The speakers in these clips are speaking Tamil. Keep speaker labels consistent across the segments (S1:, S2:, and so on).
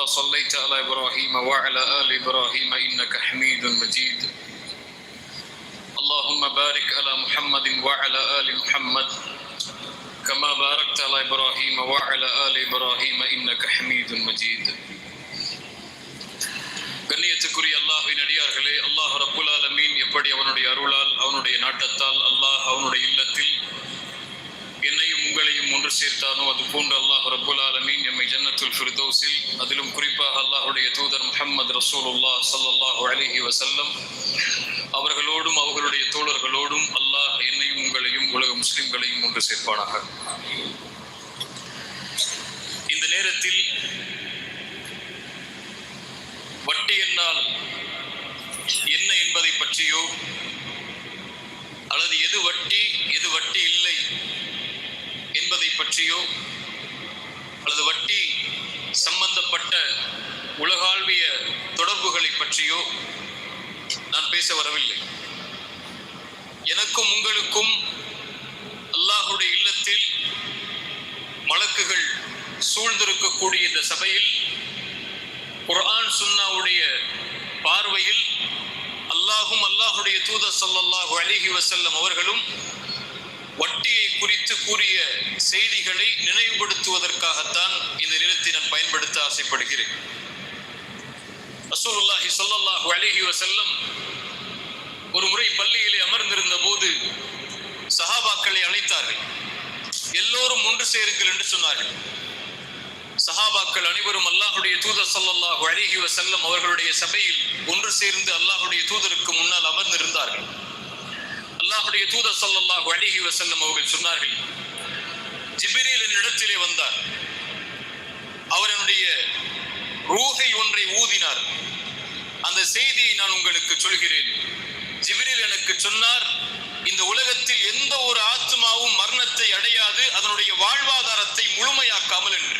S1: كما صليت على ابراهيم وعلى ال ابراهيم انك حميد مجيد اللهم بارك على محمد وعلى ال محمد كما باركت على ابراهيم وعلى ال ابراهيم انك حميد مجيد கண்ணியத்துக்குரிய அல்லாஹ்வின் அடியார்களே அல்லாஹ் ரப்புல் ஆலமீன் எப்படி அவனுடைய அருளால் அவனுடைய நாட்டத்தால் அல்லாஹ் அவனுடைய இல்லத்தில் என்னையும் ஒன்று சேர்த்தானோ அது போன்று அல்லாஹ் ரபுல் ஆலமீன் எம்மை ஜன்னத்துல் ஃபிர்தோஸில் அதிலும் குறிப்பாக அல்லாஹுடைய தூதர் முஹம்மது ரசூலுல்லா சல்லாஹூ அலிஹி வசல்லம் அவர்களோடும் அவர்களுடைய தோழர்களோடும் அல்லாஹ் என்னையும் உங்களையும் உலக முஸ்லிம்களையும் ஒன்று சேர்ப்பானாக. இந்த நேரத்தில் வட்டி என்னால் என்ன என்பதை பற்றியோ அல்லது எது வட்டி எது வட்டி இல்லை என்பதை பற்றியோ அல்லது வட்டி சம்பந்தப்பட்ட உலகாழ்விய தொடர்புகளை பற்றியோ நான் பேச வரவில்லை. எனக்கும் உங்களுக்கும் அல்லாஹுடைய இல்லத்தில் மலக்குகள் சூழ்ந்திருக்கக்கூடிய இந்த சபையில் குர்ஆன் சுன்னாவுடைய பார்வையில் அல்லாஹும் அல்லாஹுடைய தூதர் ஸல்லல்லாஹு அலிஹி வசல்லம் அவர்களும் வட்டியை குறித்து கூறிய செய்திகளை நினைவுபடுத்துவதற்காகத்தான் இந்த நிலத்தை நான் பயன்படுத்த ஆசைப்படுகிறேன். ரசூலுல்லாஹி ஸல்லல்லாஹு அலைஹி வஸல்லம் ஒரு முறை பள்ளியிலே அமர்ந்திருந்த போது சஹாபாக்களை அழைத்தார்கள். எல்லோரும் ஒன்று சேருங்கள் என்று சொன்னார்கள். சஹாபாக்கள் அனைவரும் அல்லாஹுடைய தூதர் சல்லாஹு அலைஹி வசல்லம் அவர்களுடைய சபையில் ஒன்று சேர்ந்து அல்லாஹுடைய தூதருக்கு முன்னால் அமர்ந்திருந்தார்கள். அல்லாஹுடைய தூதர் ஸல்லல்லாஹு அலைஹி வசல்லம் அவர்கள் சொன்னார்கள் ஜிப்ரீல் என்னிடத்திலே வந்தார். அவர் என்னுடைய ஒன்றை ஊதினார். அந்த செய்தியை நான் உங்களுக்கு சொல்கிறேன். ஜிபிரில் எனக்கு சொன்னார் இந்த உலகத்தில் எந்த ஒரு ஆத்மாவும் மரணத்தை அடையாது அதனுடைய வாழ்வாதாரத்தை முழுமையாக்காமல் என்று.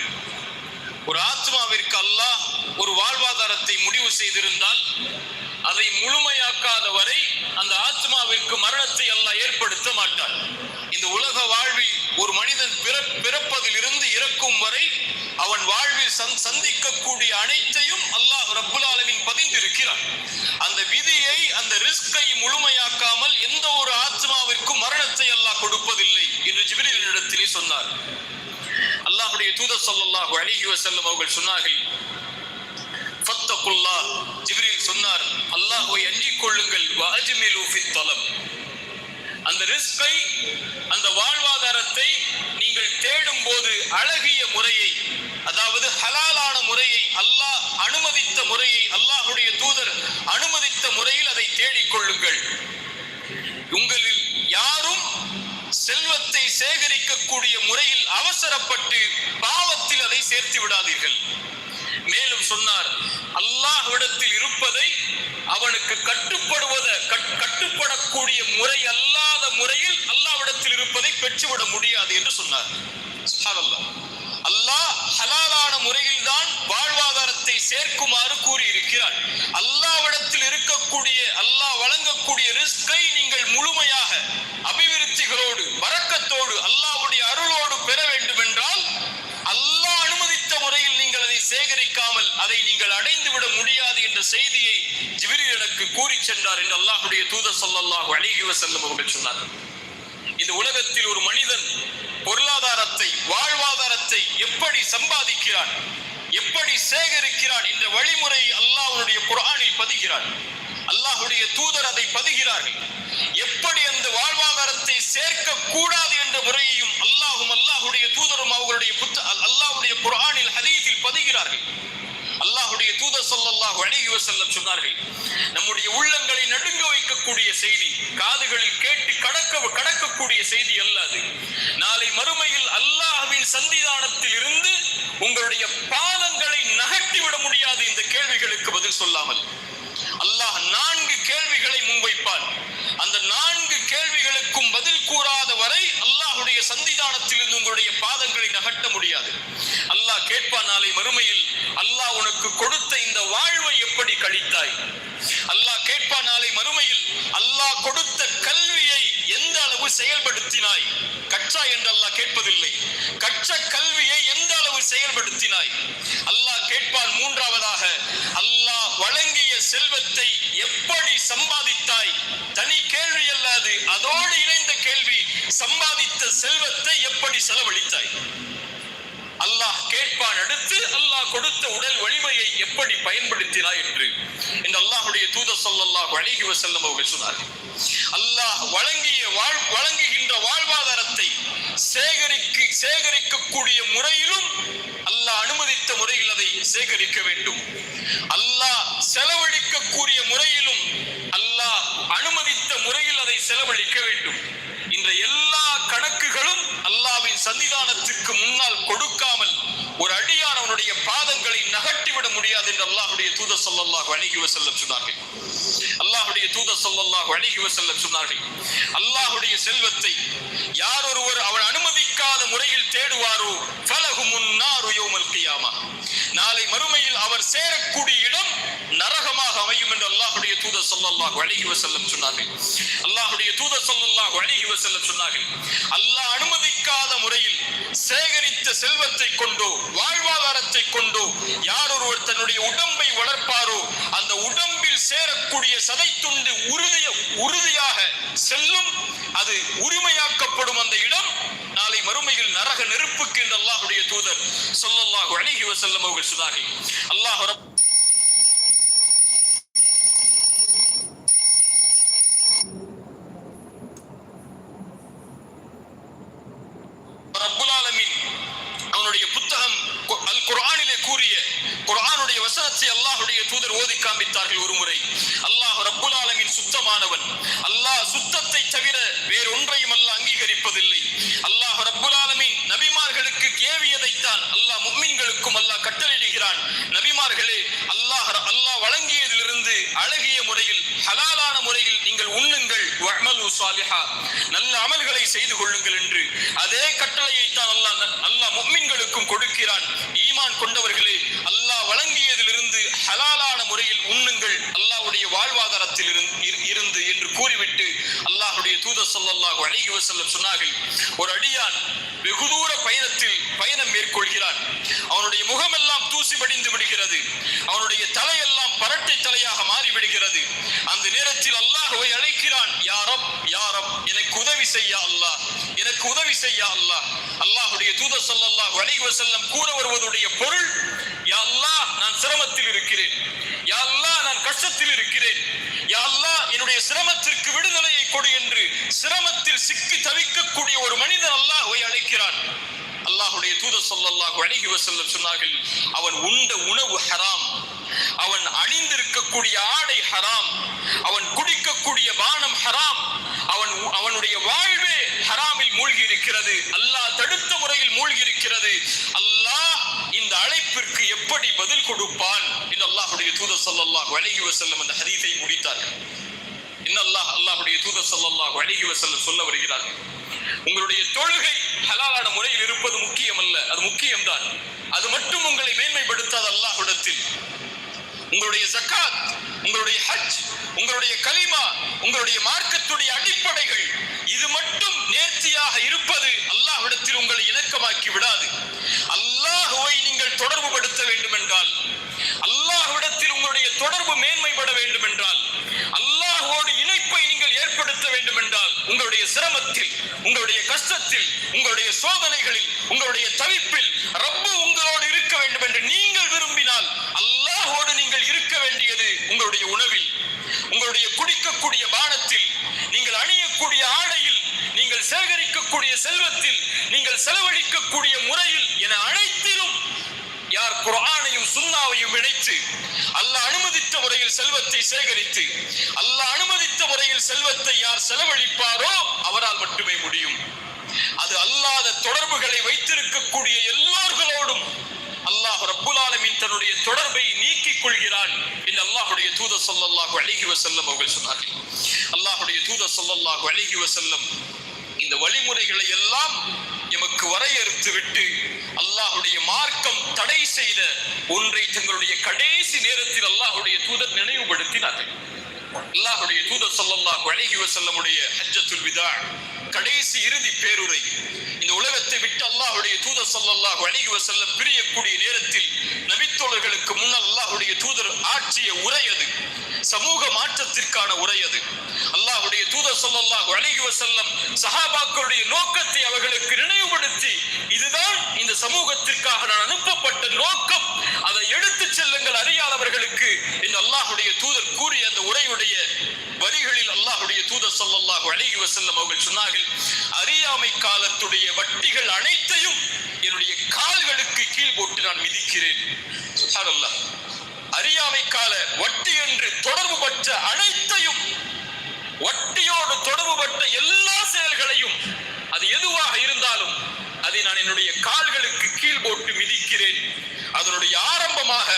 S1: ஒரு ஆத்மாவிற்கு அல்லாஹ் ஒரு வாழ்வாதாரத்தை முடிவு செய்திருந்தால் அதை முழுமையாக்காத வரை அந்த ஆத்மாவிற்கு மரணத்தை எல்லாம் ஏற்படுத்த மாட்டார் இந்த உலக வாழ்வில் ஒரு மனிதன் பிறப்பதில் இருந்து இறக்கும் வரை அவன் வாழ்வில் சந்திக்கக்கூடிய அனைத்தையும் அல்லாஹ் ரப்புல் ஆலமின் பதிந்திருக்கிறான். அந்த விதியை அந்த ரிஸ்கை முழுமையாக்காமல் எந்த ஒரு ஆத்மாவிற்கும் மரணத்தை அல்லாஹ் கொடுப்பதில்லை என்று ஜிப்ரீல் இடத்திலே சொன்னார். அல்லாஹுடைய தூதர் சொல்லல்லாஹு அலைஹி வசல்லம் அவர்கள் சொன்னார்கள் ஃபத்தகுல்லாஹ் சொன்னார் அல்லாஹுவை அஞ்சிக் கொள்ளுங்கள் அந்த ரிஸ்கை அந்த வாழ்வாதாரத்தை நீங்கள் தேடும் போது அழகிய முறையை அதாவது ஹலாலான முறையை அல்லாஹ் அனுமதித்த முறையை அல்லாஹுடைய தூதர் அனுமதித்த முறையில் அதை தேடிக் கொள்ளுங்கள் உங்களில் யாரும் செல்வத்தை சேகரிக்கக்கூடிய முறையில் அவசரப்பட்டு பாவத்தில் அதை சேர்த்து விடாதீர்கள். மேலும் சொன்னார் அல்லாஹ்விடத்தில் இருப்பதை அவனுக்கு கட்டுப்படுவத கட்டுப்படக்கூடிய முறை அல்லாத முறையில் அல்லாஹ்விடத்தில் இருப்பதை பெற்றுவிட முடியாது என்று சொன்னார். அல்லாஹ் ஹலாலான முறையில் தான் வாழ்வாதாரத்தை சேர்க்குமாறு கூறியிருக்கிறார் அல்லாவிடத்தில் இருக்கக்கூடிய அல்லாஹ் வழங்கக்கூடிய ரிஸ்கை நீங்கள் முழுமையாக அபிவிருத்திகளோடு வரக்கத்தோடு அல்லாவுடன் அருளோடு பெற வேண்டும் என்றால் அல்லாஹ் அனுமதித்த முறையில் நீங்கள் அதை அதை நீங்கள் அடைந்து விட முடியாது என்ற செய்தியை ஜிப்ரீல் எனக்கு கூறி சென்றார் என்று அல்லாஹுடைய தூத ஸல்லல்லாஹு அலைஹி வஸல்லம் அவர்கள் சொன்னார் இந்த உலகத்தில் ஒரு மனிதன் பொருளாதாரத்தை வாழ்வாதாரத்தை எப்படி சம்பாதிக்கிறான் எப்படி சேகரிக்கிறான் என்ற வழிமுறை அல்லாஹ்வுடைய குரானில் பதிகிறான் அல்லாஹ்வுடைய தூதர் அதை பதிகிறார்கள். எப்படி அந்த வாழ்வாதாரத்தை சேர்க்க கூடாது என்ற முறையையும் அல்லாஹும் அல்லாஹுடைய தூதரும் அவர்களுடைய புத்த அல்லாஹுடைய குரானில் ஹதீஸில் பதிகிறார்கள். அல்லாஹுடைய தூதர் சொல்லல்லாஹ் அலைஹி செல்ல சொன்னார்கள் நம்முடைய உள்ளங்களை நடுங்க வைக்கக்கூடிய செய்தி காதுகளில் கேட்டு கடக்க கடக்கக்கூடிய செய்தி அல்லாது. நாளை மறுமையில் அல்லாஹ்வின் சந்திதானத்தில் இருந்து உங்களுடைய பாதங்களை நகர்த்தி விட முடியாது இந்த கேள்விகளுக்கு பதில் சொல்லாமல். கேட்பான். அந்த நான்கு கேள்விகளுக்கும் பதில் கூறாத வரை அல்லாஹுடைய சன்னிதானத்தில் இருந்து உங்களுடைய பாதங்களை நகட்ட முடியாது. அல்லாஹ் கேட்பான் நாளை மறுமையில் அல்லாஹ் உனக்கு கொடுத்த இந்த வாழ்வை எப்படி கழித்தாய்? அல்லாஹ் கேட்பான் நாளை மறுமையில் அல்லாஹ் கொடுத்த கல்வியை செயல்படுத்தினாய். கற்றா என்று அல்லாஹ் கேட்பதில்லை. கற்ற கல்வியை எந்த அளவு செயல்படுத்தினாய்? அல்லாஹ் கேட்பான் மூன்றாவதாக அல்லாஹ் வழங்கிய செல்வத்தை எப்படி சம்பாதித்தாய்? தனி கேள்வி அல்லாது அதோடு இணைந்த கேள்வி சம்பாதித்த செல்வத்தை எப்படி செலவழித்தாய்? அல்லாஹ் கேட்பான் அடுத்து அல்லாஹ் கொடுத்த உடல் வலிமையை எப்படி பயன்படுத்தினாய் என்று. இந்த அல்லாஹுடைய தூதர் சொல்லல்லா அலைஹி வஸல்லம் அவர்கள் சொன்னார்கள் அல்லாஹ் வழங்கிய வாழ் வழங்குகின்ற வாழ்வாதாரத்தை சேகரிக்க சேகரிக்கக்கூடிய முறையிலும் அல்லாஹ் அனுமதித்த முறையில் அதை சேகரிக்க வேண்டும். அல்லாஹ் செலவழிக்கக்கூடிய முறையிலும் அல்லாஹ் அனுமதித்த முறையில் அதை செலவழிக்க வேண்டும். இந்த எல்லா அல்லாவின் முன்னால் கொடுக்காமல் ஒரு அடியானவனுடைய பாதங்களை நகட்டிவிட முடியாது என்று அல்லாஹுடைய தூதர் ஸல்லல்லாஹு அலைஹி செல்ல சொன்னார்கள். அல்லாஹுடைய தூதர் ஸல்லல்லாஹு அலைஹி செல்ல சொன்னார்கள். அல்லாஹுடைய செல்வத்தை யார் ஒருவர் அவன் அனுமதி கிடைக்காத முறையில் தேடுவாரோ? ஃபலஹுமுன் நாரு யௌமல் கியாமா. நாளை மறுமையில் அவர் சேரக்கூடிய இடம் நரகமாக அமையும் என்று அல்லாஹுடைய தூதர் சொல்லல்லாஹ் அலைஹி செல்ல சொன்னார்கள். அல்லாஹுடைய தூதர் சொல்லல்லாஹ் அலைஹி செல்ல சொன்னார்கள் அல்லாஹ் அனுமதிக்காத முறையில் சேகரித்த செல்வத்தை கொண்டோ வாழ்வாதாரத்தை கொண்டோ யார் ஒருவர் தன்னுடைய உடம்பை வளர்ப்பாரோ அந்த உடம்பில் சேரக்கூடிய சதைத்துண்டு உறுதிய உறுதியாக செல்லும் அது உரிமையாக்கப்படும் அந்த இடம் நாளை மறுமையில் நரக நெருப்புக்கு என்று அல்லாஹுடைய தூதர் சொல்லல்லாஹு அலைஹி வசல்லம் அவர்கள் சொன்னார்கள். அல்லாஹ் சாலிஹா. நல்ல அமல்களை செய்து கொள்ளுங்கள் என்று. அதே கட்டளையை தான் அல்லாஹ் அல்லாஹ் முக்மின்களுக்கும் கொடுக்கிறான். ஈமான் கொண்டவர்களே அல்லாஹ் வழங்கியதிலிருந்து ஹலால் அல்லாஹுடைய வாழ்வாதாரத்தில் இருந்து- இரு- இருந்து என்று கூறிவிட்டு அல்லாஹுடைய தூதர் சொல்லல்லாஹு அழகி வசல்லம் சொன்னார்கள் ஒரு அடியான் வெகு தூர பயணத்தில் பயணம் மேற்கொள்கிறான். அவனுடைய முகமெல்லாம் தூசி படிந்து விடுகிறது. அவனுடைய தலையெல்லாம் பரட்டை தலையாக மாறிவிடுகிறது. அந்த நேரத்தில் அல்லாஹ்வை அழைக்கிறான் யாரப் யாரப் எனக்கு உதவி செய்ய அல்லாஹ் எனக்கு உதவி செய்ய அல்லாஹ். அல்லாஹுடைய தூதர் சொல்லல்லாஹு அழகி வசல்லம் கூற வருவதுடைய பொருள் யா அல்லாஹ் நான் சிரமத்தில் இருக்கிறேன். யா அல்லாஹ் கஷ்டத்தில் இருக்கிறேன். யாழ்லா அல்லாஹ் என்னுடைய சிரமத்திற்கு விடுதலையை கொடு என்று சிரமத்தில் சிக்கி தவிக்கக்கூடிய ஒரு மனிதன் அல்லாஹ்வை அழைக்கிறான். அல்லாஹுடைய தூத ஸல்லல்லாஹு அலைஹி வசல்லம் சொன்னார்கள் அவன் உண்ட உணவு ஹராம். அவன் அணிந்திருக்கக்கூடிய ஆடை ஹராம். அவன் குடிக்கக்கூடிய பானம் ஹராம். அவன் அவனுடைய வாழ்வே ஹராமில் மூழ்கி இருக்கிறது அல்லாஹ் தடுத்த முறையில் மூழ்கி இருக்கிறது அல்லாஹ் இந்த அழைப்பிற்கு எப்படி பதில் கொடுப்பான்? அல்லாஹுடைய தூதர் சல்லாஹ் அலைஹி வசல்லம் அந்த ஹதீஸை முடித்தார்கள். இன்னும் அல்லாஹ் அல்லாஹுடைய தூதர் சல்லாஹ் அலைஹி வசல்லம் சொல்ல வருகிறார்கள் உங்களுடைய தொழுகை ஹலாலான முறையில் இருப்பது முக்கியம் அல்ல அது முக்கியம்தான். அது மட்டும் உங்களை மேன்மைப்படுத்தாத அல்லாஹ்விடத்தில். உங்களுடைய ஜக்காத் உங்களுடைய ஹஜ் உங்களுடைய கலிமா உங்களுடைய மார்க்கத்துடைய அடிப்படைகள் இது மட்டும் நேர்த்தியாக இருப்பது அல்லாஹ்விடத்தில் உங்களை இணக்கமாக்கி விடாது. அல்லாஹுவை நீங்கள் தொடர்பு படுத்த வேண்டும் என்றால் உங்களுடைய தொடர்பு மேன்மைப்பட வேண்டும் என்றால் அல்லாஹோடு இணைப்பை நீங்கள் ஏற்படுத்த வேண்டும் என்றால் உங்களுடைய சிரமத்தில் உங்களுடைய கஷ்டத்தில் உங்களுடைய சோதனைகளில் உங்களுடைய தவிப்பில் ரப்பு உங்களோடு இருக்க வேண்டும் என்று நீங்கள் விரும்பினால் அல்லாஹோடு நீங்கள் இருக்க வேண்டியது உங்களுடைய உணவில் உங்களுடைய குடிக்கக்கூடிய பானத்தில் நீங்கள் அணியக்கூடிய ஆடையில் நீங்கள் சேகரிக்கக்கூடிய செல்வத்தில் நீங்கள் செலவழிக்கக்கூடிய முறையில் என அனைத்திலும் யார் குரான் குர்ஆனையும் சுண்ணாவையும் இணைத்து அல்லாஹ் அனுமதித்த முறையில் செல்வத்தை சேகரித்து அல்லாஹ் அனுமதித்த முறையில் செல்வத்தை யார் செலவழிப்பாரோ அவரால் மட்டுமே முடியும். அது அல்லாத தொடர்புகளை வைத்திருக்கக்கூடிய எல்லோர்களோடும் அல்லாஹ் ரப்புல் தன்னுடைய தொடர்பை நீக்கிக் கொள்கிறான் என்று அல்லாஹுடைய தூத சொல்லல்லாஹு அழகி வசல்லம் அவர்கள் சொன்னார்கள். அல்லாஹுடைய தூத சொல்லல்லாஹு அழகி வசல்லம் இந்த வழிமுறைகளை எல்லாம் எமக்கு வரையறுத்து விட்டு அல்லாஹ்வுடைய மார்க்கம் தடை செய்த ஒன்றை தங்களுடைய கடைசி நேரத்தில் அல்லாஹுடைய தூதர் நினைவுபடுத்தினார்கள். அல்லாஹுடைய தூதர் ஸல்லல்லாஹு அழகி வசல்லமுடைய ஹஜ்ஜத்துல் விதா கடைசி இறுதி பேருரை இந்த உலகத்தை விட்டு அல்லாஹுடைய தூதர் ஸல்லல்லாஹு அழகி வஸல்லம் பிரியக்கூடிய நேரத்தில் நபித்தோழர்களுக்கு முன்னால் அல்லாஹுடைய தூதர் ஆற்றிய உரை அது. சமூக மாற்றத்திற்கான உரை அது. அல்லாஹுடைய தூதர் சொல்லல்லாஹ் அழகி வசல்லம் சஹாபாக்களுடைய நோக்கத்தை அவர்களுக்கு நினைவுபடுத்தி இதுதான் இந்த சமூகத்திற்காக நான் அனுப்பப்பட்ட நோக்கம். அதை எடுத்து செல்லுங்கள் அறியாதவர்களுக்கு. இந்த அல்லாஹுடைய தூதர் கூறிய அந்த உரையுடைய வரிகளில் அல்லாஹ்வுடைய தூதர் ஸல்லல்லாஹு அழகி வசல்லம் அவர்கள் சொன்னார்கள் அறியாமை காலத்துடைய வட்டிகள் அனைத்தையும் என்னுடைய கால்களுக்கு கீழ் போட்டு நான் மிதிக்கிறேன். சுப்ஹானல்லாஹ் அறியாமை கால வட்டி என்று தொடர்பு பட்ட அனைத்தையும் வட்டியோடு தொடர்பு தொடர்புபட்ட எல்லா செயல்களையும் அது எதுவாக இருந்தாலும் அதை நான் என்னுடைய கால்களுக்கு கீழ் போட்டு மிதிக்கிறேன். அதனுடைய ஆரம்பமாக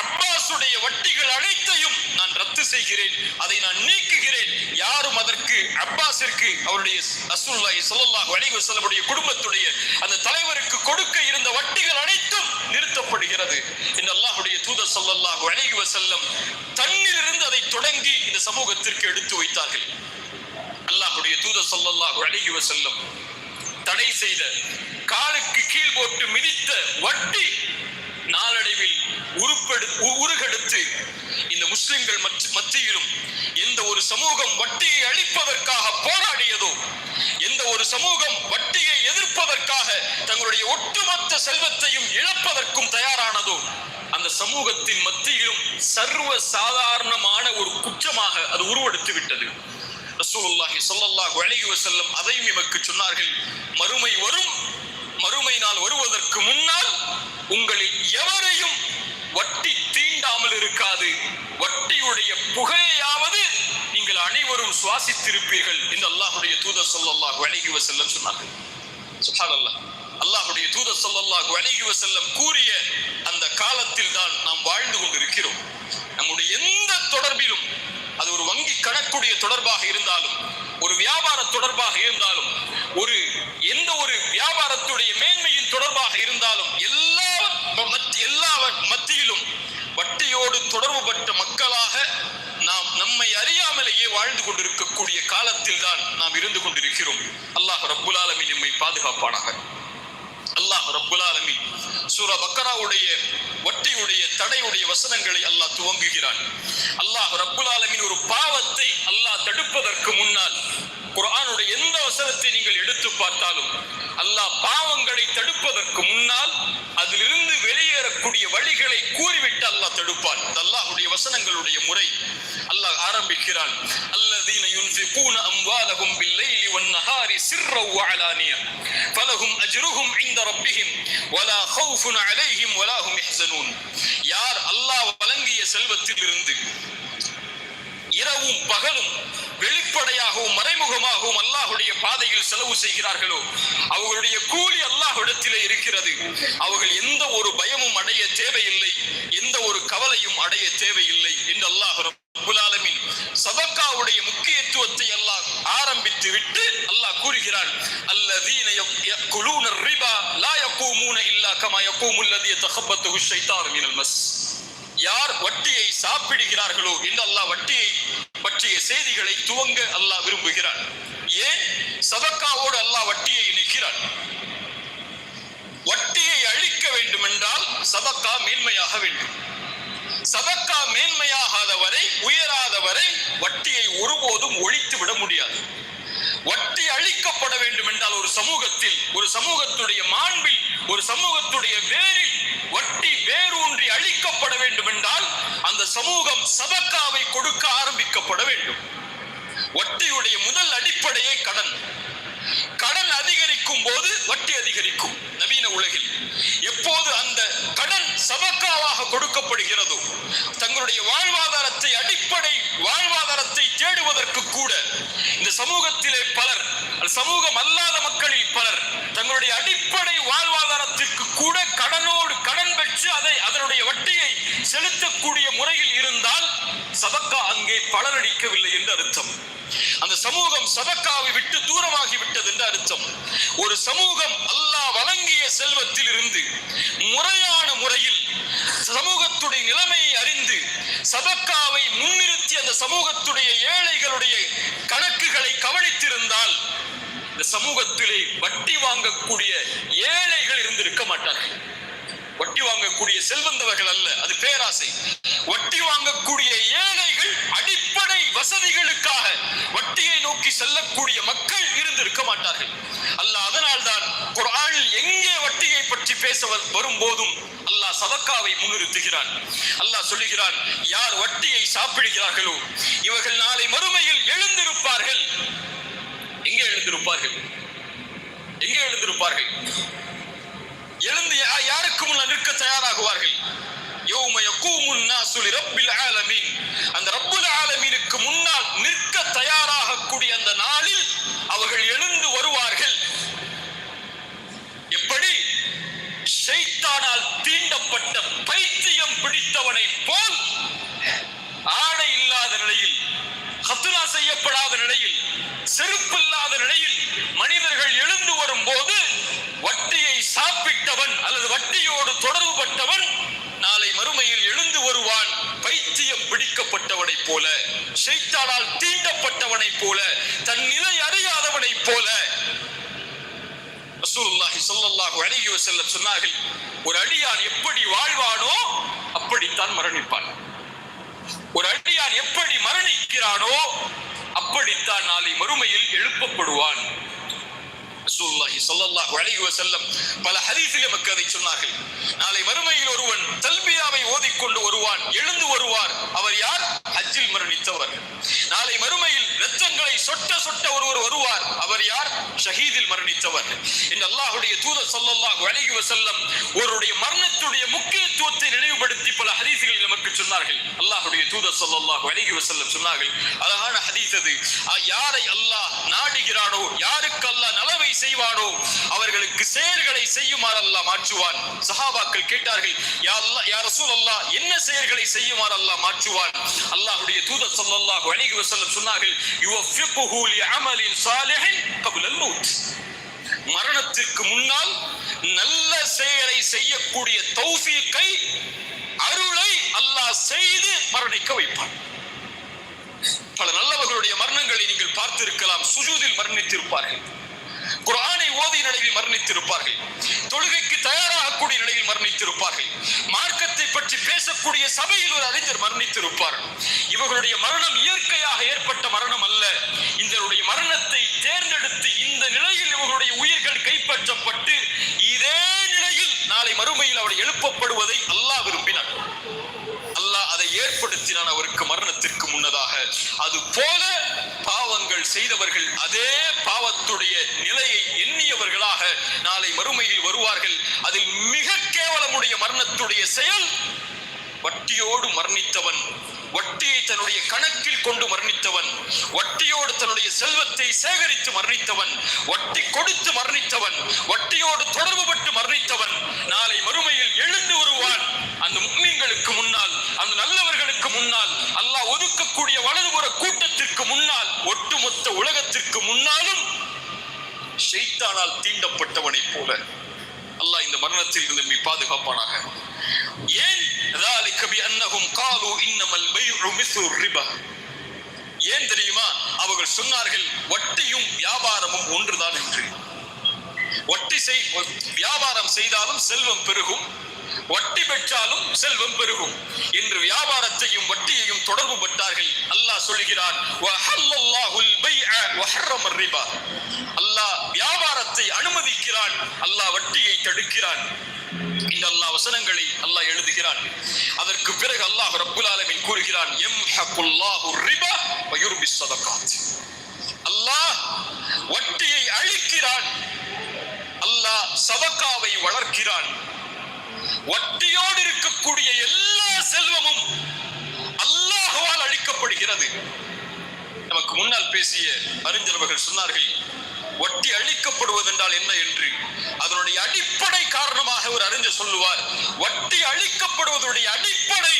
S1: அப்பாசுடைய வட்டிகள் அனைத்தையும் நான் ரத்து செய்கிறேன். அதை நான் நீக்குகிறேன். யாரும் அதற்கு அப்பாஸிற்கு அவருடைய ரசூலுல்லாஹி ஸல்லல்லாஹு அலைஹி வஸல்லமுடைய குடும்பத்துடைய அந்த தலைவருக்கு கொடுக்க இருந்த வட்டிகள் அனைத்தும் நிறுத்தப்படுகிறது. இந்த அல்லாஹுடைய தூதர் சொல்லல்லாஹு அலைஹி செல்லம் தன்னிலிருந்து அதை தொடங்கி இந்த சமூகத்திற்கு எடுத்து வைத்தார்கள். அல்லாஹுடைய தூதர் சொல்லல்லாஹு அலைஹி செல்லம் தடை செய்த காலுக்கு கீழ் போட்டு மிதித்த வட்டி நாளடைவில் உருப்பெடு உருகெடுத்து முஸ்லிம்கள் மத்தியிலும் எந்த ஒரு சமூகம் வட்டியை அழிப்பதற்காக போராடியதோ எந்த ஒரு சமூகம் வட்டியை எதிர்ப்பதற்காக தங்களுடைய ஒட்டுமொத்த செல்வத்தையும் இழப்பதற்கும் தயாரானதோ அந்த சமூகத்தின் மத்தியிலும் சர்வ சாதாரணமான ஒரு குற்றமாக அது உருவெடுத்து விட்டது. ரசூலுல்லாஹி சொல்லல்லாஹு அலைஹி செல்லும் அதையும் எமக்கு சொன்னார்கள் மறுமை வரும் மறுமை நாள் வருவதற்கு முன்னால் உங்களில் எவரையும் வட்டி இல்லாமல் இருக்காது. வட்டியுடைய புகையாவது நீங்கள் அனைவரும் சுவாசித்திருப்பீர்கள் என்று அல்லாஹுடைய தூதர் ஸல்லல்லாஹு அலைஹி வசல்லம் சொன்னார்கள் சுப்ஹானல்லாஹ் தூதர் ஸல்லல்லாஹு அலைஹி வசல்லம் கூறிய அந்த காலத்தில் தான் நாம் வாழ்ந்து கொண்டிருக்கிறோம். நம்முடைய எந்த தொடர்பிலும் அது ஒரு வங்கி கணக்குடைய தொடர்பாக இருந்தாலும் ஒரு வியாபார தொடர்பாக இருந்தாலும் ஒரு எந்த ஒரு வியாபாரத்துடைய மேன்மையின் தொடர்பாக இருந்தாலும் எல்லா தொடர்புபட்ட மக்களாக நாம் நம்மை அறியாமலேயே வாழ்ந்து கொண்டிருக்கக்கூடிய காலத்தில் தான் நாம் இருந்து கொண்டிருக்கிறோம். அல்லாஹ் ரப்புல் ஆலமி நம்மை பாதுகாப்பானாக. அல்லாஹ் ரப்புல் ஆலமி சூரா பக்கராவுடைய வட்டியுடைய தடையுடைய வசனங்களை அல்லாஹ் துவங்குகிறான். அல்லாஹ் ரப்புல் ஆலமீன் ஒரு பாவத்தை அல்லாஹ் தடுப்பதற்கு முன்னால் குரானுடைய எந்த வசனத்தை நீங்கள் எடுத்து பார்த்தாலும் அல்லாஹ் பாவங்களை தடுப்பதற்கு முன்னால் அதிலிருந்து வெளியேறக்கூடிய வழிகளை கூறிவிட்டு அல்லாஹ் தடுப்பான். அல்லாஹுடைய வசனங்களுடைய முறை. அல்லாஹ் ஆரம்பிக்கிறான். அல்லதீன யுன்ஃபிகூன அம்வாலஹும் பில்லைலி வன்னஹாரி சிர்ரன் வஅலானியா. ஃபலஹும் அஜ்ருஹும் இன்த ரப்பிஹிம். வலா ஹவுஃபுன் அலைஹிம் வலா ஹும் யார் அல்லாஹ் வழங்கிய செல்வத்திலிருந்து இரவும் பகலும் வெளிப்படையாகவும் மறைமுகமாகவும் அல்லாஹுடைய பாதையில் செலவு செய்கிறார்களோ அவர்களுடைய கூலி அல்லாஹுடத்திலே இருக்கிறது. அவர்கள் எந்த ஒரு பயமும் அடைய தேவையில்லை எந்த ஒரு கவலையும் அடைய தேவையில்லை என்று அல்லாஹ் ரப்புல் சதக்காவுடைய முக்கியத்துவத்தை அல்லாஹ் ஆரம்பித்து விட்டு அல்லாஹ் கூறுகிறான் அல்லதீன யக்குலூன ரிபா லா யக்கூமூன இல்லா கமா யகூமு தகப்பத்து யதகப்பத்துஹு ஷைத்தானு மினல் மஸ். யார் வட்டியை சாப்பிடுகிறார்களோ என்று அல்லாஹ் வட்டியை பற்றிய செய்திகளை துவங்க அல்லாஹ் விரும்புகிறான். ஏன்? சதக்காவோடு அல்லாஹ் வட்டியை இணைக்கிறான். வட்டியை அழிக்க வேண்டும் என்றால் சதக்கா மேன்மையாக வேண்டும். சதக்கா மேன்மையாகாத வரை உயராத வரை வட்டியை ஒருபோதும் ஒழித்து விட முடியாது. வட்டி அழிக்கப்பட வேண்டும் என்றால் ஒரு சமூகத்தில் ஒரு சமூகத்துடைய மாண்பில் ஒரு சமூகத்துடைய வேரில் வட்டி வேரூன்றி அழிக்கப்பட வேண்டும் என்றால் அந்த சமூகம் சதக்காவை கொடுக்க ஆரம்பிக்கப்பட வேண்டும். வட்டியுடைய முதல் அடிப்படையே கடன். கடன் அதிகரிக்கும் போது வட்டி அதிகரிக்கும். நவீன உலகில் எப்போது அந்த கடன் சபக்காவாக கொடுக்கப்படுகிறதோ தங்களுடைய வாழ்வாதாரத்தை அடிப்படை வாழ்வாதாரத்தை தேடுவதற்கு கூட இந்த சமூகத்திலே பலர் சமூகம் அல்லாத மக்களில் பலர் தங்களுடைய அடிப்படை வாழ்வாதாரத்திற்கு கூட கடனோடு கடன் பெற்று அதை அதனுடைய வட்டியை செலுத்தக்கூடிய முறையில் இருந்தால் சதக்கா அங்கே பலனடிக்கவில்லை என்று அர்த்தம். அந்த சமூகம் சதக்காவை விட்டு தூரமாகி விட்டது என்று அர்த்தம். ஒரு சமூகம் அல்லாஹ் வழங்கிய செல்வத்தில் இருந்து முறையான முறையில் சமூகத்துடைய நிலைமையை அறிந்து சதக்காவை முன்னிறுத்தி அந்த சமூகத்துடைய ஏழைகளுடைய கணக்குகளை கவனித்திருந்தால் இந்த சமூகத்திலே வட்டி வாங்கக்கூடிய ஏழைகள் இருந்திருக்க மாட்டார்கள். வட்டி வாங்கக்கூடிய செல்வந்தவர்கள் அல்ல அது பேராசை. வட்டி வாங்கக்கூடிய ஏழைகள் அடிப்படை வசதிகளுக்காக வட்டியை நோக்கி செல்லக்கூடிய மக்கள் இருந்திருக்க மாட்டார்கள். அல்லாஹ் அதனால்தான் குர்ஆனில் எங்கே வட்டியை பற்றி பேச வரும் வரும்போதும் அல்லாஹ் சதக்காவை முன்னிறுத்துகிறான். அல்லாஹ் சொல்லுகிறான் யார் வட்டியை சாப்பிடுகிறார்களோ இவர்கள் நாளை மறுமையில் எழுந்திருப்பார்கள். எங்கே எழுந்திருப்பார்கள்? எங்கே எழுந்திருப்பார்கள்? எழுந்து யாருக்கு முன்னால் நிற்க தயாராகுவார்கள்? அந்த ரப்புல் ஆலமீனுக்கு முன்னால் நிற்க தயாராகக்கூடிய அந்த நாளில் அவர்கள் எழுந்து வருவார்கள். எப்படி? ஷைத்தானால் தீண்டப்பட்ட பைத்தியம் பிடித்தவனை போல் ஆடை இல்லாத நிலையில் ஹத்துனா செய்யப்படாத நிலையில் செருப்பு இல்லாத நிலையில் மனிதர்கள் எழுந்து வரும்போது வட்டியை சாப்பிட்டவன் அல்லது வட்டியோடு தொடர்பு பட்டவன் நாளை மறுமையில் எழுந்து வருவான். பைத்தியம் பிடிக்கப்பட்டவனைப் போல செய்தாளால் தீண்டப்பட்டவனைப் போல தன் நிலை அறியாதவனைப் போல. ரசூலுல்லாஹி ஸல்லல்லாஹு அலைஹி வஸல்லம் சொன்னார்கள் ஒரு அடியான் எப்படி வாழ்வானோ அப்படித்தான் மரணிப்பான். ஒரு அடியான் எப்படி மரணிக்கிறானோ அப்படித்தான் நாளை மறுமையில் எழுப்பப்படுவான். ரசூலுல்லாஹி ஸல்லல்லாஹு அலைஹி வஸல்லம் பல ஹதீஸில் நமக்கு அதை சொன்னார்கள். நாளை மறுமையில் ஒருவன் தல்பியாவை ஓதிக்கொண்டு வருவான் எழுந்து வருவார். அவர் யார்? ஹஜ்ஜில் மரணித்தவர். நாளை மறுமையில் இரத்தங்களை சொட்ட சொட்ட ஒருவர் வருவார். அவர் யார்? ஷஹீதில் மரணித்தவர். இந்த அல்லாஹுடைய தூதர் ஸல்லல்லாஹு அலைஹி வஸல்லம் ஒருவருடைய மரணத்துடைய முக்கியத்துவத்தை நினைவுபடுத்தி பல ஹதீஸ்களில் நமக்கு சொன்னார்கள். அல்லாஹுடைய தூதர் ஸல்லல்லாஹு அலைஹி வஸல்லம் சொன்னார்கள் அழகான ஹதீஸ் அது. யாரை அல்லாஹ் நாடுகிறானோ யாருக்கு அல்லாஹ் நலவை செய்வானோ? அவர்களுக்கு செயல்களை செய்யுமாறு அல்லாஹ் மாற்றுவான். சஹாபாக்கள் கேட்டார்கள் யா அல்லாஹ் யா ரசூல் அல்லாஹ் என்ன செயல்களை செய்யுமாறு அல்லாஹ் மாற்றுவான்? அல்லாஹ்வுடைய தூதர் ஸல்லல்லாஹு அலைஹி வஸல்லம் சொன்னார்கள் யுவஃபிகுஹு லிஅமலின் சாலிஹின் கப்லல் மௌத். மரணத்திற்கு முன்னால் நல்ல செயலை செய்யக்கூடிய தௌஃபீக்கை அருளை அல்லாஹ் செய்து மரணிக்க வைப்பான். பல நல்லவர்களுடைய மரணங்களை நீங்கள் பார்த்திருக்கலாம் சுஜூதில் மரணித்திருப்பார்கள். குரானை ஓதிய நிலையில் மரணித்திருப்பார்கள். தொழுகைக்கு தயாராகக்கூடிய நிலையில் மரணித்திருப்பார்கள். மார்க்கத்தை பற்றி பேசக்கூடிய சபையில் ஒரு அறிஞர் மரணித்திருப்பார். இவர்களுடைய மரணம் இயற்கையாக ஏற்பட்ட மரணம் அல்ல. இதனுடைய மரணத்தை தேர்ந்தெடுத்து இந்த நிலையில் இவர்களுடைய உயிர்கள் கைப்பற்றப்பட்டு இதே நிலையில் நாளை மறுமையில் அவர் எழுப்பப்படுவதை அல்லாஹ் விரும்பினார். ஏற்படுத்தினான் அவருக்கு மரணத்திற்கு முன்னதாக. அது போல பாவங்கள் செய்தவர்கள் அதே பாவத்துடைய நிலையை எண்ணியவர்களாக நாளை மறுமையில் வருவார்கள். அதில் மிக கேவலமுடைய மரணத்துடைய செயல் வட்டியோடு மரணித்தவன். வட்டியை தன்னுடைய கணக்கில் கொண்டு மரணித்தவன் வட்டியோடு தன்னுடைய செல்வத்தை சேகரித்து மரணித்தவன் வட்டி கொடுத்து மரணித்தவன் வட்டியோடு தொடர்பு பட்டு மரணித்தவன் நாளை மறுமையில் எழுந்து வருவான் அந்த முக்மீன்களுக்கு முன்னால் அந்த நல்லவர்களுக்கு முன்னால் அல்லாஹ் ஒதுக்கக்கூடிய வலதுபுற கூட்டத்திற்கு முன்னால் ஒட்டுமொத்த உலகத்திற்கு முன்னாலும் ஷைத்தானால் தீண்டப்பட்டவனைப் போல அல்லாஹ் இந்த மரணத்தில் இருந்து நம்மை பாதுகாப்பானாக ஏன் ذلك بأنهم قالوا إنما البيع مثل الربا ஏன் தெரியுமா? அவர்கள் சொன்னார்கள் வட்டியும் வியாபாரமும் ஒன்றுதான் என்று. வட்டி செய் வியாபாரம் செய்தாலும் செல்வம் பெருகும் வட்டி பெற்றாலும் செல்வம் பெருகும் என்று வியாபாரத்தையும் வட்டியையும் தொடர்பு பட்டார்கள். அல்லாஹ் சொல்கிறான் அல்லாஹ் வியாபாரத்தை அனுமதிக்கிறான் அல்லாஹ் வட்டியை தடுக்கிறான். இந்த அல்லாஹ் வசனங்களை அல்லாஹ் எழுதுகிறான். அதற்கு பிறகு அல்லாஹ் ரப்புல் ஆலமின் கூறுகிறான் யம்ஹகுல்லாஹு ரிபா வ யுர்பி அல்லாஹ் வட்டியை அழிக்கிறான். அல்லாஹ் சதகாவை வளர்க்கிறான். வட்டியோடு இருக்கக்கூடிய எல்லா செல்வமும் அல்லாஹுவால் அழிக்கப்படுகிறது. நமக்கு முன்னால் பேசிய அறிஞர்கள் சொன்னார்கள் ஒட்டி அழிக்கப்படுவதென்றால் என்ன என்று? அதனுடைய அடிப்படை ஆண்டவர் ஒரு சொல்லுவார் வட்டி அழிக்கப்படுவதனுடைய அடிப்படை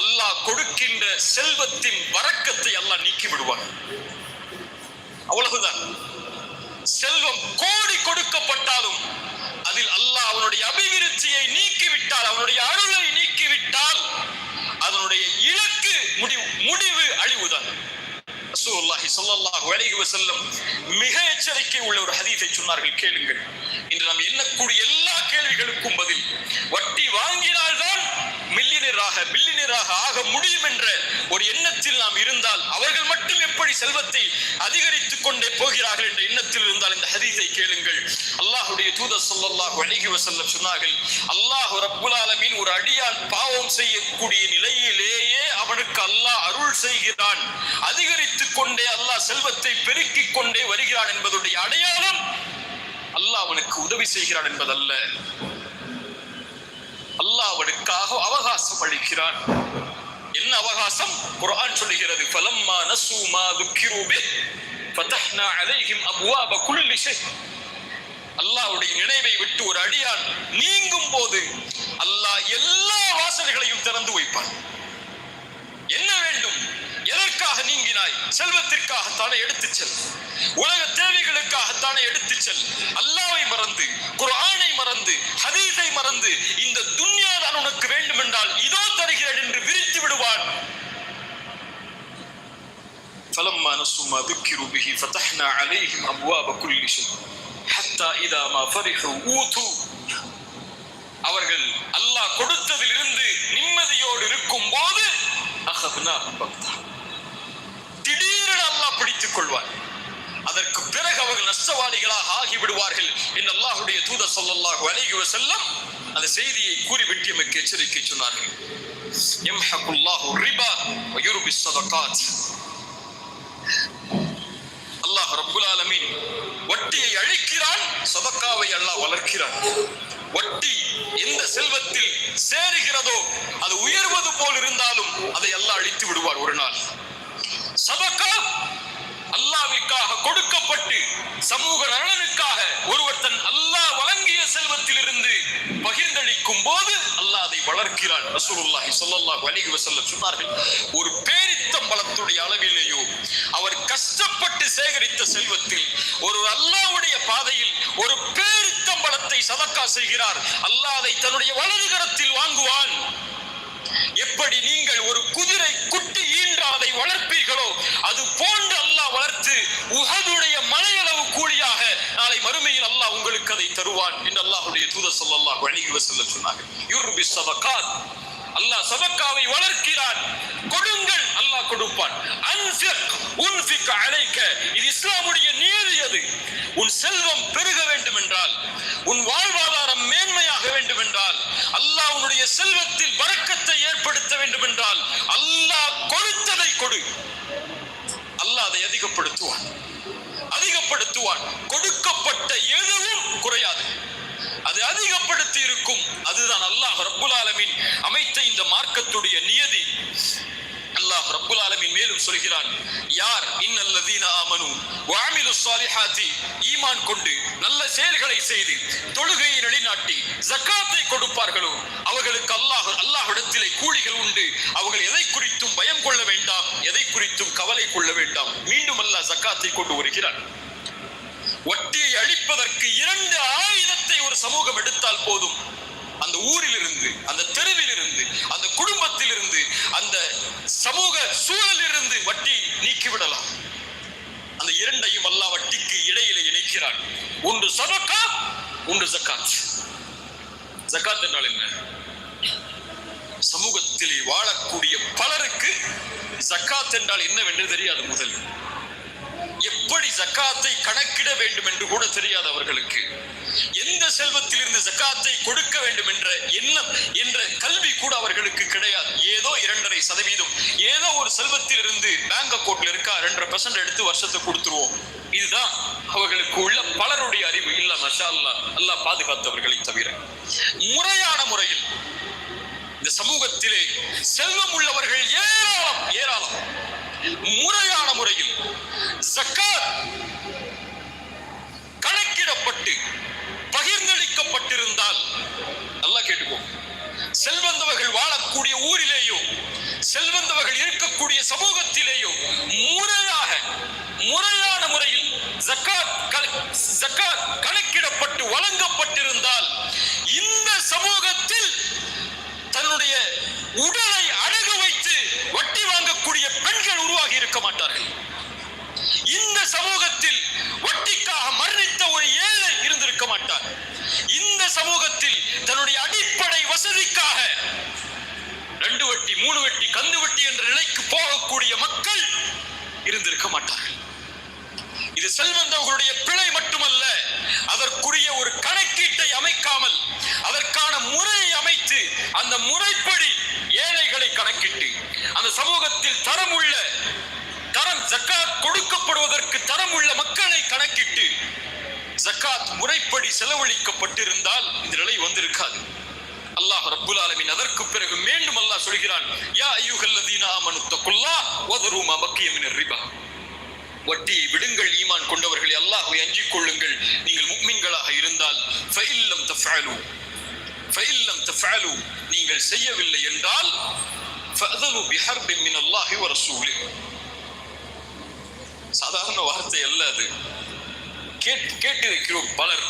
S1: அல்லாஹ் கொடுக்கின்ற செல்வத்தின் வரக்கத்தை அல்லாஹ் நீக்கி விடுவார். அவ்வளவுதான். செல்வம் கோடி கொடுக்கப்பட்டாலும் அதில் அல்லாஹ் அவனுடைய அபிவிருத்தியை நீக்கிவிட்டால் அவனுடைய அருளை நீக்கிவிட்டால் அதனுடைய இலக்கு முடிவு முடிவு அழிவுதான். ரசூல்லாஹி சொல்லல்லாஹ் அலைஹி வஸல்லம் மிக எச்சரிக்கை உள்ள ஒரு ஹதீஸை சொன்னார்கள். கேளுங்கள். இன்று நாம் எண்ணக்கூடிய எல்லா கேள்விகளுக்கும் பதில் வட்டி வாங்கினால்தான் மில்லியனராக பில்லியனராக ஆக முடியும் என்ற ஒரு எண்ணத்தில் நாம் இருந்தால் அவர்கள் மட்டும் எப்படி செல்வத்தை அதிகரித்துக் கொண்டே போகிறார்கள் என்ற எண்ணத்தில் இருந்தால் இந்த ஹதீஸை கேளுங்கள். அல்லாஹுடைய தூதர் சொல்லல்லாஹ் அலைஹி வசல்லம் சொன்னார்கள் அல்லாஹ் ரப்புல் ஆலமின் ஒரு அடியான் பாவம் செய்யக்கூடிய நிலையிலேயே அவனுக்கு அல்லாஹ் அருள் செய்கிறான். அதிகரித்துக் கொண்டே அல்லாஹ் செல்வத்தை பெருக்கிக் கொண்டே வருகிறான் என்பதுடைய அடையாளம் அல்லாஹ் அவனுக்கு உதவி செய்கிறான் என்பதல்ல. அல்லாஹ் அவனுக்காக அவகாசம் அளிக்கிறான். என்ன அவகாசம்? குரான் சொல்லுகிறது பலம்மா நசூமா மா துக்கிரு ஃபதஹ்னா அலைஹிம் அப்வாப குல்லி ஷை அல்லாஹ்வுடைய நினைவை விட்டு ஒரு அடியான் நீங்கும் போது அல்லாஹ் எல்லா வாசல்களையும் திறந்து வைப்பான். என்ன வேண்டும் எதற்காக நீங்கினாய் செல்வத்திற்காக தானே எடுத்துச் செல் உலக தேவைகளுக்காக தானே எடுத்துச் செல் அல்லாவை மறந்து குர்ஆனை மறந்து ஹதீஸை மறந்து இந்த துன்யா தான் உனக்கு வேண்டும் என்றால் இதோ தருகிறேன் என்று விரித்து விடுவான் فلما نسوا ما ذكروا به فتحنا عليهم ابواب كل شيء حتى اذا ما فرحوا اوتوا அவர்கள் அல்லாஹ் கொடுத்ததிலிருந்து நிம்மதியோடு இருக்கும் போது அகப்னாஹும் பக்தா திடீரென அல்லாஹ் பிடித்துக் கொள்வார் அதற்கு பிறகு அவர்கள் நஷ்டவாளிகளாக ஆகிவிடுவார்கள் என்று அல்லாஹுடைய தூத சொல்லல்லாஹு அலைஹி செல்லம் அந்த செய்தியை கூறிவிட்டு எமக்கு எச்சரிக்கை சொன்னார்கள். எம்ஹகுல்லாஹு ரிபா வ யுர்பி அல்லாஹ் ரப்புல் ஆலமீன் வட்டியை அழிக்கிறான் சதக்காவை அல்லாஹ் வளர்க்கிறான். ஒட்டி எந்த செல்வத்தில் சேருகிறதோ அது உயர்வது போல் இருந்தாலும் அதை எல்லாம் அழித்து விடுவார் ஒரு நாள். சதக்கா அல்லாவிற்காக கொடுக்கப்பட்டு சமூக நலனுக்காக ஒருவர் தன் அல்லாஹ் வழங்கிய செல்வத்திலிருந்து பகிர்ந்தளிக்கும் போது அல்லாஹ் அதை வளர்க்கிறான். ரசூலுல்லாஹி ஸல்லல்லாஹு அலைஹி வஸல்லம் சொன்னார்கள் ஒரு பேரித்தம்பளத்துடைய அளவிலேயோ அவர் கஷ்டப்பட்டு சேகரித்த செல்வத்தில் ஒரு அல்லாஹ்வுடைய பாதையில் ஒரு சம்பளத்தை சதக்கா செய்கிறார். அல்லாதை தன்னுடைய வலதுகரத்தில் வாங்குவான். எப்படி நீங்கள் ஒரு குதிரை குட்டி ஈன்ற அதை வளர்ப்பீர்களோ அது போன்று அல்லாஹ் வளர்த்து உகதுடைய மலையளவு கூலியாக நாளை மறுமையில் அல்லாஹ் உங்களுக்கு அதை தருவான் என்று அல்லாஹுடைய தூத ஸல்லல்லாஹு அலைஹி வஸல்லம் சொன்னாங்க யுர்பி ஸதகாத். அல்லாஹ் சதக்காவை வளர்க்கிறான். கொடுங்கள். அல்லாஹ் கொடுப்பான். அன்ஃபிக் உன்ஃபிக் அலைக்க. இது இஸ்லாமுடைய நியதி அது. உன் செல்வம் பெருக வேண்டும் என்றால் உன் வாழ்வாதாரம் மேன்மையாக வேண்டும் என்றால் அல்லாஹ் உன்னுடைய செல்வத்தில் வரக்கத்தை ஏற்படுத்த வேண்டும் என்றால் அல்லாஹ் கொடுத்ததை கொடு. அல்லாஹ் அதை அதிகப்படுத்துவான். அதிகப்படுத்துவான். கொடுக்கப்பட்ட எதுவும் குறையாது. அது அதிகப்படுத்தி இருக்கும். அதுதான் அல்லாஹ் ரப்புல் ஆலமீன் அமைத்த இந்த மார்க்கத்துடைய நியதி. அல்லாஹ் ரப்புல் ஆலமின் மேலும் சொல்கிறான் யார்? இன்னல்லதீன ஆமனு வாமிலு சாலிஹாத்தி ஈமான் கொண்டு நல்ல செயல்களை செய்து தொழுகையை நிலைநாட்டி ஜக்காத்தை கொடுப்பார்களோ அவர்களுக்கு அல்லாஹ் அல்லாஹ்விடத்திலே கூலிகள் உண்டு. அவர்கள் எதை குறித்தும் பயம் கொள்ள வேண்டாம் எதை குறித்தும் கவலை கொள்ள வேண்டாம். மீண்டும் அல்லாஹ் ஜக்காத்தை கொண்டு வருகிறான். ஒட்டியை அழிப்பதற்கு இரண்டு ஆயுதத்தை ஒரு சமூகம் எடுத்தால் போதும். அந்த ஊரில் இருந்து அந்த தெருவில் இருந்து அந்த குடும்பத்தில் இருந்து அந்த சமூக சூழலில் இருந்து வட்டி நீக்கிவிடலாம் அந்த இரண்டையும் அல்லாஹ் வட்டிக்கு இடையிலே உண்டு சதக்கா உண்டு ஜக்காத். ஜக்காத் என்றால் என்ன? சமூகத்தில் வாழக்கூடிய பலருக்கு ஜக்காத் என்றால் என்னவென்று தெரியாது முதல் எப்படி ஜக்காத்தை கணக்கிட வேண்டும் என்று கூட தெரியாது அவர்களுக்கு. எந்த செல்வத்திலிருந்து ஜக்காத்தை கொடுக்க வேண்டும் என்ற எண்ணம் என்ற கல்வி கூட அவர்களுக்கு கிடையாது. ஏதோ இரண்டரை சதவீதம். ஏதோ ஒரு செல்வத்தில் இருந்து பேங்க் அக்கௌண்ட்ல இருக்கா ரெண்டரை பெர்சன்ட் எடுத்து வருஷத்துக்கு கொடுத்துருவோம். இதுதான் அவர்களுக்கு உள்ள பலருடைய அறிவு. இல்ல மஷா அல்லா பாதுகாத்தவர்களை தவிர. முறையான முறையில் இந்த சமூகத்திலே செல்வம் உள்ளவர்கள் ஏராளம் ஏராளம். முறையான முறையில் கணக்கிடப்பட்டு பகிர்ந்தளிக்கப்பட்டிருந்தால் நல்லா கேட்டுக்கோ செல்வந்தவர்கள் வாழக்கூடிய ஊரிலேயோ செல்வந்தவர்கள் இருக்கக்கூடிய சமூகத்திலேயோ முறையாக முறையான முறையில் ஜக்காத் கணக்கிடப்பட்டு வழங்கப்பட்டிருந்தால் இந்த சமூகத்தில் தன்னுடைய உடலை அடகு வைத்து வட்டி வாங்கக்கூடிய பெண்கள் உருவாகி இருக்க மாட்டார்கள். சமூகத்தில் வட்டிக்காக மரணித்த ஒரு ஏழை இருந்திருக்க மாட்டார். இந்த சமூகத்தில் தன்னுடைய அடிப்படை வசதிக்காக ரெண்டு வட்டி மூணு வட்டி கந்து வட்டி என்ற நிலைக்கு போகக்கூடிய மக்கள் இருந்திருக்க மாட்டார்கள். இது செல்வந்தவர்களுடைய பிழை மட்டுமல்ல அதற்குரிய ஒரு கணக்கீட்டை அமைக்காமல் அதற்கான முறையை அமைத்து அந்த முறைப்படி ஏழைகளை கணக்கிட்டு அந்த சமூகத்தில் தரம் உள்ள தரம் ஜக்காத் கொடுக்கப்படுவதற்கு தரம் உள்ள மக்களை கணக்கிட்டு ஜக்காத் முறைப்படி செலவழிக்கப்பட்டிருந்தால் இந்த நிலை வந்திருக்காது. அல்லாஹ் ரப்புல் ஆலமின் அதற்கு பிறகு மீண்டும் அல்லாஹ் சொல்கிறான் யா ஐயுகல்லதீனா ஆமனு தக்குல்லாஹ் வதரு மா ரிபா. வட்டி விடுங்கள் ஈமான் கொண்டவர்களை. அல்லாஹை அஞ்சிக் கொள்ளுங்கள். நீங்கள் முக்மின்களாக இருந்தால் ஃபஇல்லம் தஃஅலு த ஃபேலு நீங்கள் செய்யவில்லை என்றால் ஃபதலு பிஹர்பின் மின் அல்லாஹி வ சூழல் சாதாரண வார்த்தை அல்ல அது. கேட்டு கேட்டிருக்கிறோம் பலர்.